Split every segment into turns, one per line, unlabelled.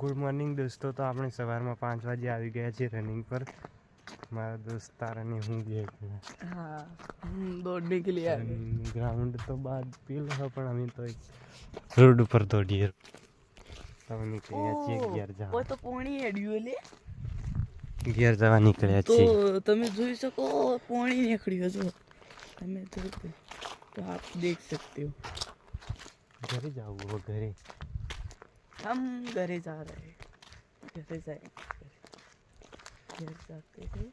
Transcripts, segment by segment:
Good morning દોસ્તો. તો આપણે સવારમાં પાંચ વાગે આવી ગયા છીએ રનિંગ પર. મારા દોસ્ત તારા ને હું ગયા
હા દોડ કે
ગ્રાઉન્ડ તો બાદ પીલો પણ અમે તો એક રોડ ઉપર દોડીએ. તમે નીકળ્યા છીએ ઘેર જવા.
તો પોણી હેડ્યું લે.
ઘેર જવા નીકળ્યા છીએ.
તમે જોઈ શકો પોણી નીકળ્યો છો તમે તો આપ દેખ સકતે હો.
ઘરે જાવું ઘરે.
हम घरे जा रहे हैं घरे जाएंगे घर जाते हैं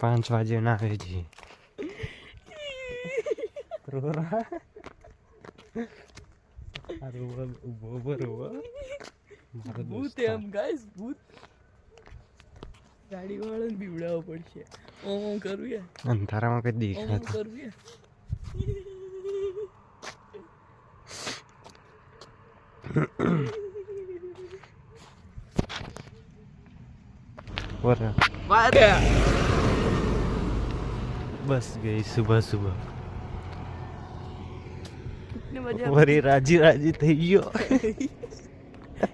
પાંચ વાગે ના આવે છે રોરા આ રોવા ઉભો ઉભો રોવા મારો
ભૂત
દોસ્તાર.
એમ ગાઈસ ભૂત ગાડી વાળાને બીવડાવવો પડશે ઓમ ઓમ કરવું યાર
અંધારામાં કઈ
ઓમ ઓમ
દેખાતું
કરવું યાર
વરા
વારે
બસ ગઈ સુબહ સુબહ
कितने बजे
વરી રાજી રાજી થઈ ગયો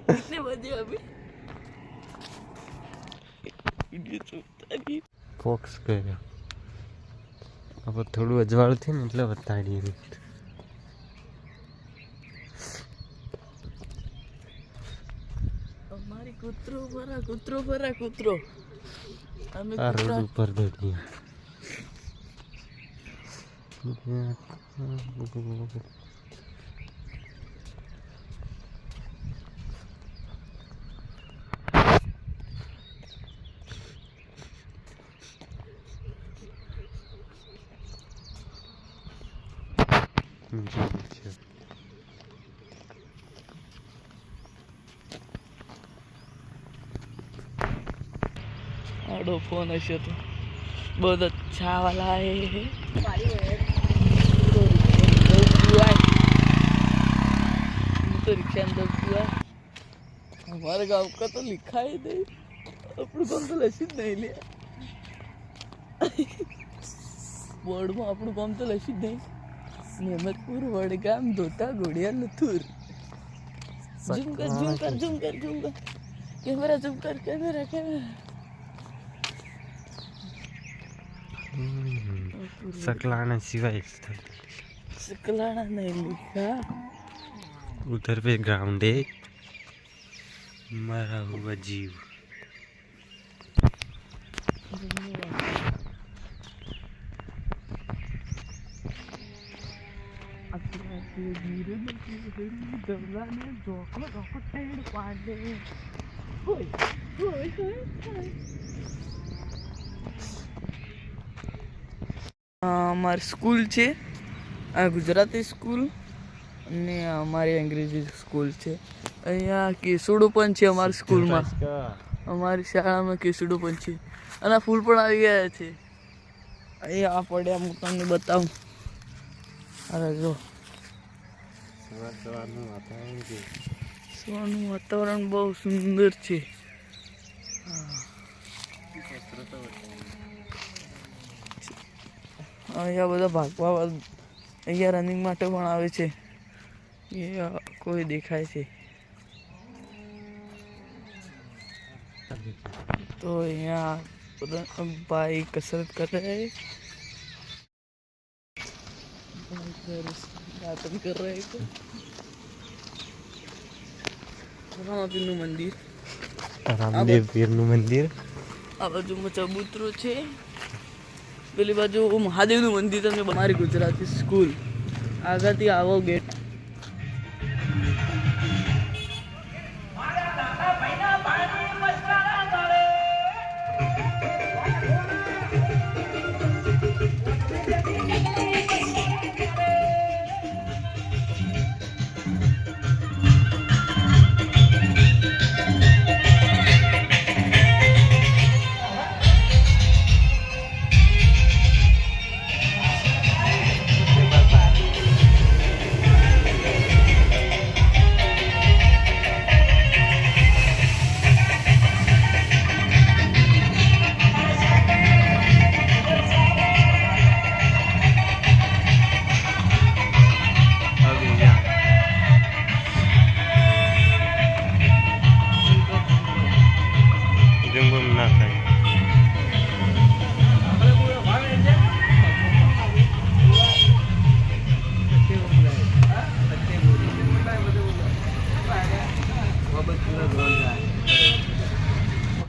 कितने बजे अभी ये चुपता नहीं
ફોક્સ કર્યો હવે થોડું અજવાળું થયું ને એટલે વતાડીએ
અમારી કૂતરો ભરા કૂતરો ભરા કૂતરો. અમે
આ રોડ ઉપર દોડીએ જોયું છે.
आडो फोन ऐसे तो बहुत अच्छा वाला है तो रिक्शा अंदर हुआ है हमारे गांव का तो लिखा ही नहीं આપણું ગામ તો લસી જ નહીં લે બોર્ડમાં આપણું ગામ તો લસી જ નહીં મહેમદપુર વડગામ ધોતા ઘોડિયા લથુર ઝૂમ કર ઝૂમ કર ઝૂમ કર ઝૂમ કર કેમેરા ઝૂમ કર કેમેરા કેમેરા
सकलाना सिवाय
शुक्लाना नहीं लिखा
उधर पे ग्राउंड है मरा हुआ जीव
અમારી સ્કૂલ છે. આ ગુજરાતી સ્કૂલ અને અમારી અંગ્રેજી સ્કૂલ છે. અહીંયા કેસુડું પણ છે અમારી સ્કૂલમાં. અમારી શાળામાં કેસુડું પણ છે. અને ફૂલ પણ આવી ગયા છે. અહીંયા આ પડ્યા હું તમને બતાવું. અરે જો.
સવાર સવારનું વાતાવરણ
બહુ સુંદર છે. અહીંયા બધા ભાગવા અહીંયા રનિંગ માટે પણ આવે છે. એ કોઈ દેખાય છે. તો અહીંયા ભાઈ કસરત કરે. દાતન મંદિર.
રામદેવ મંદિર.
આ બાજુમાં ચબૂતરો છે. પેલી બાજુ મહાદેવનું મંદિર તમને મારી ગુજરાતી સ્કૂલ. આગળથી આવો ગેટ